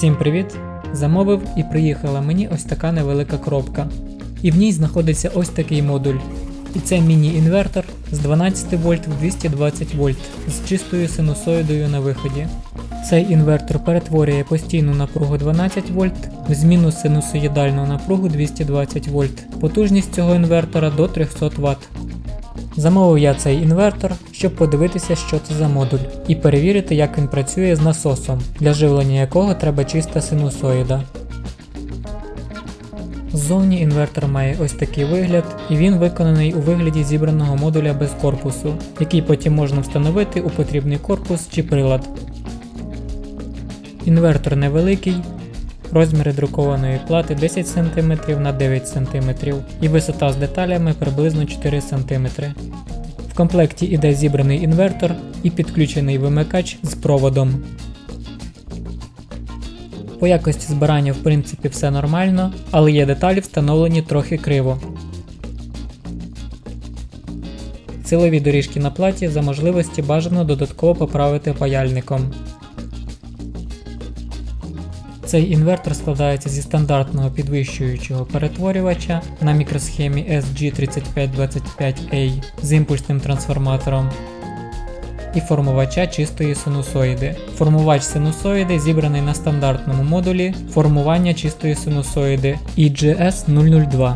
Всім привіт! Замовив і приїхала мені ось така невелика коробка. І в ній знаходиться ось такий модуль. І це міні-інвертор з 12 вольт в 220 вольт з чистою синусоїдою на виході. Цей інвертор перетворює постійну напругу 12 вольт в зміну синусоїдальну напругу 220 вольт. Потужність цього інвертора до 300 Вт. Замовив я цей інвертор, щоб подивитися, що це за модуль, і перевірити, як він працює з насосом, для живлення якого треба чиста синусоїда. Ззовні інвертор має ось такий вигляд, і він виконаний у вигляді зібраного модуля без корпусу, який потім можна встановити у потрібний корпус чи прилад. Інвертор невеликий, розміри друкованої плати 10 см на 9 см і висота з деталями приблизно 4 см. В комплекті іде зібраний інвертор і підключений вимикач з проводом. По якості збирання в принципі все нормально, але є деталі встановлені трохи криво. Силові доріжки на платі за можливості бажано додатково поправити паяльником. Цей інвертор складається зі стандартного підвищуючого перетворювача на мікросхемі SG3525A з імпульсним трансформатором і формувача чистої синусоїди. Формувач синусоїди зібраний на стандартному модулі формування чистої синусоїди EGS002,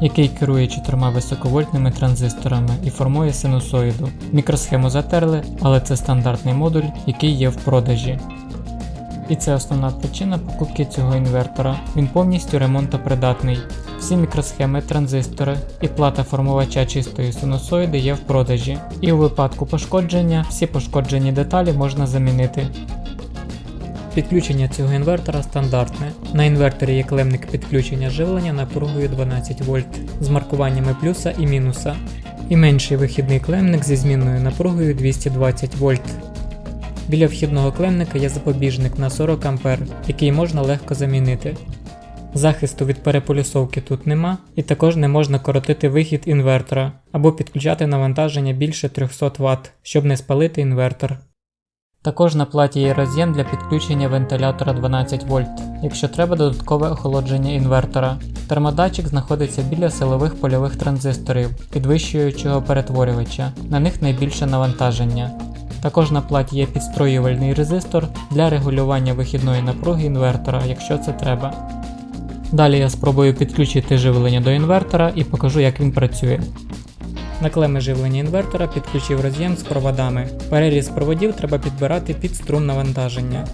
який керує чотирма високовольтними транзисторами і формує синусоїду. Мікросхему затерли, але це стандартний модуль, який є в продажі. І це основна причина покупки цього інвертора. Він повністю ремонтопридатний. Всі мікросхеми, транзистори і плата формувача чистої синусоїди є в продажі. І у випадку пошкодження всі пошкоджені деталі можна замінити. Підключення цього інвертора стандартне. На інверторі є клемник підключення живлення напругою 12 вольт з маркуваннями плюса і мінуса. І менший вихідний клемник зі змінною напругою 220 вольт. Біля вхідного клемника є запобіжник на 40 А, який можна легко замінити. Захисту від переполюсовки тут нема, і також не можна коротити вихід інвертора або підключати навантаження більше 300 Вт, щоб не спалити інвертор. Також на платі є роз'єм для підключення вентилятора 12 вольт, якщо треба додаткове охолодження інвертора. Термодатчик знаходиться біля силових польових транзисторів, підвищуючого перетворювача, на них найбільше навантаження. Також на платі є підстроювальний резистор для регулювання вихідної напруги інвертора, якщо це треба. Далі я спробую підключити живлення до інвертора і покажу, як він працює. На клеми живлення інвертора підключив роз'єм з проводами. Переріз проводів треба підбирати під струм навантаження.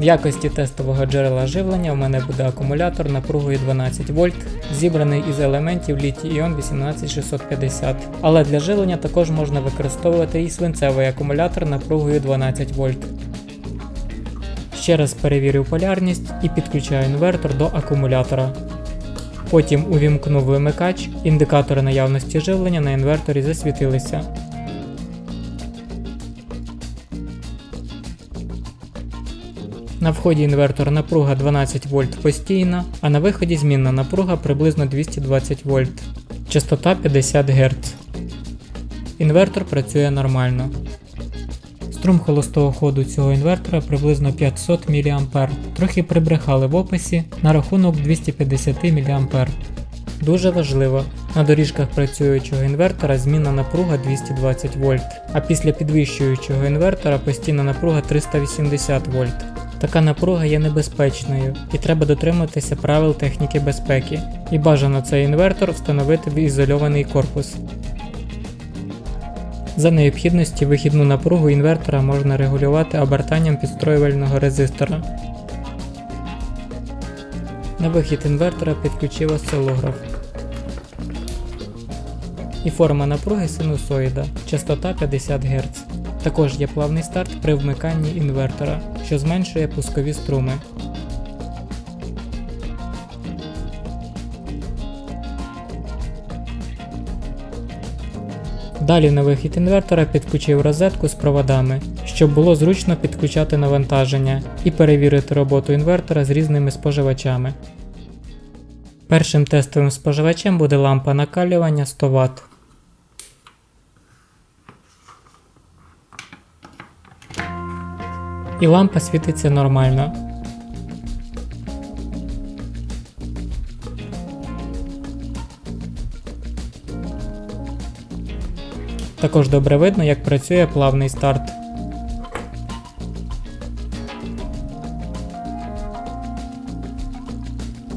В якості тестового джерела живлення в мене буде акумулятор напругою 12 вольт, зібраний із елементів літій-іон 18650. Але для живлення також можна використовувати і свинцевий акумулятор напругою 12 вольт. Ще раз перевірив полярність і підключаю інвертор до акумулятора. Потім увімкнув вимикач, індикатори наявності живлення на інверторі засвітилися. На вході інвертор напруга 12 вольт постійна, а на виході змінна напруга приблизно 220 вольт. Частота 50 Гц. Інвертор працює нормально. Струм холостого ходу цього інвертора приблизно 500 мА. Трохи прибрехали в описі на рахунок 250 мА. Дуже важливо, на доріжках працюючого інвертора змінна напруга 220 вольт, а після підвищуючого інвертора постійна напруга 380 вольт. Така напруга є небезпечною і треба дотримуватися правил техніки безпеки. І бажано цей інвертор встановити в ізольований корпус. За необхідності вихідну напругу інвертора можна регулювати обертанням підстроювального резистора. На вихід інвертора підключив осцилограф. І форма напруги синусоїда, частота 50 Гц. Також є плавний старт при вмиканні інвертора, що зменшує пускові струми. Далі на вихід інвертора підключив розетку з проводами, щоб було зручно підключати навантаження і перевірити роботу інвертора з різними споживачами. Першим тестовим споживачем буде лампа накалювання 100 Вт. і лампа світиться нормально. Також добре видно, як працює плавний старт.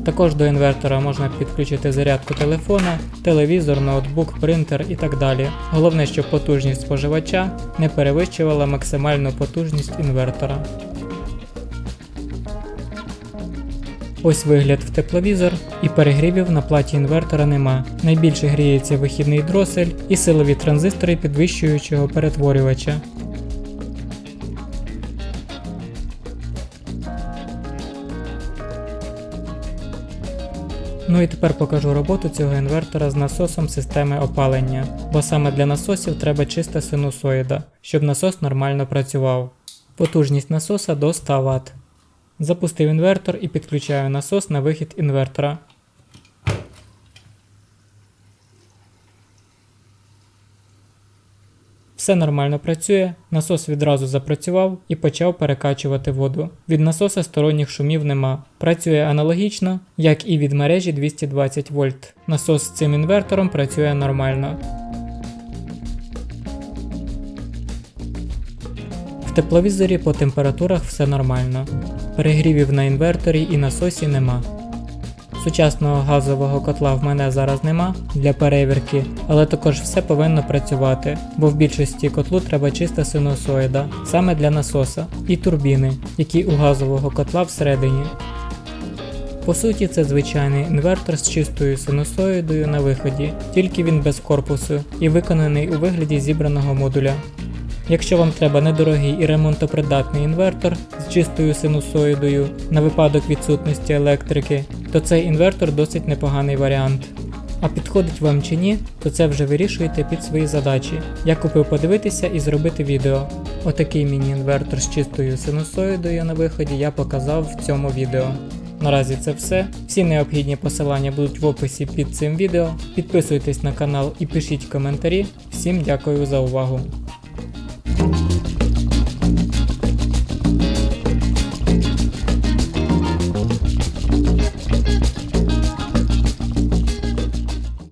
Також до інвертора можна підключити зарядку телефона, телевізор, ноутбук, принтер і так далі. Головне, щоб потужність споживача не перевищувала максимальну потужність інвертора. Ось вигляд в тепловізор і перегрівів на платі інвертора нема. Найбільше гріється вихідний дросель і силові транзистори підвищуючого перетворювача. Ну і тепер покажу роботу цього інвертора з насосом системи опалення, бо саме для насосів треба чиста синусоїда, щоб насос нормально працював. Потужність насоса до 100 Вт. Запустив інвертор і підключаю насос на вихід інвертора. Все нормально працює, насос відразу запрацював і почав перекачувати воду. Від насоса сторонніх шумів нема. Працює аналогічно, як і від мережі 220 вольт. Насос з цим інвертором працює нормально. В тепловізорі по температурах все нормально. Перегрівів на інверторі і насосі нема. Сучасного газового котла в мене зараз нема для перевірки, але також все повинно працювати, бо в більшості котлу треба чиста синусоїда, саме для насоса, і турбіни, які у газового котла всередині. По суті, це звичайний інвертор з чистою синусоїдою на виході, тільки він без корпусу і виконаний у вигляді зібраного модуля. Якщо вам треба недорогий і ремонтопридатний інвертор з чистою синусоїдою на випадок відсутності електрики, то цей інвертор досить непоганий варіант. А підходить вам чи ні, то це вже вирішуєте під свої задачі. Я купив подивитися і зробити відео. Отакий міні-інвертор з чистою синусоїдою на виході я показав в цьому відео. Наразі це все. Всі необхідні посилання будуть в описі під цим відео. Підписуйтесь на канал і пишіть коментарі. Всім дякую за увагу.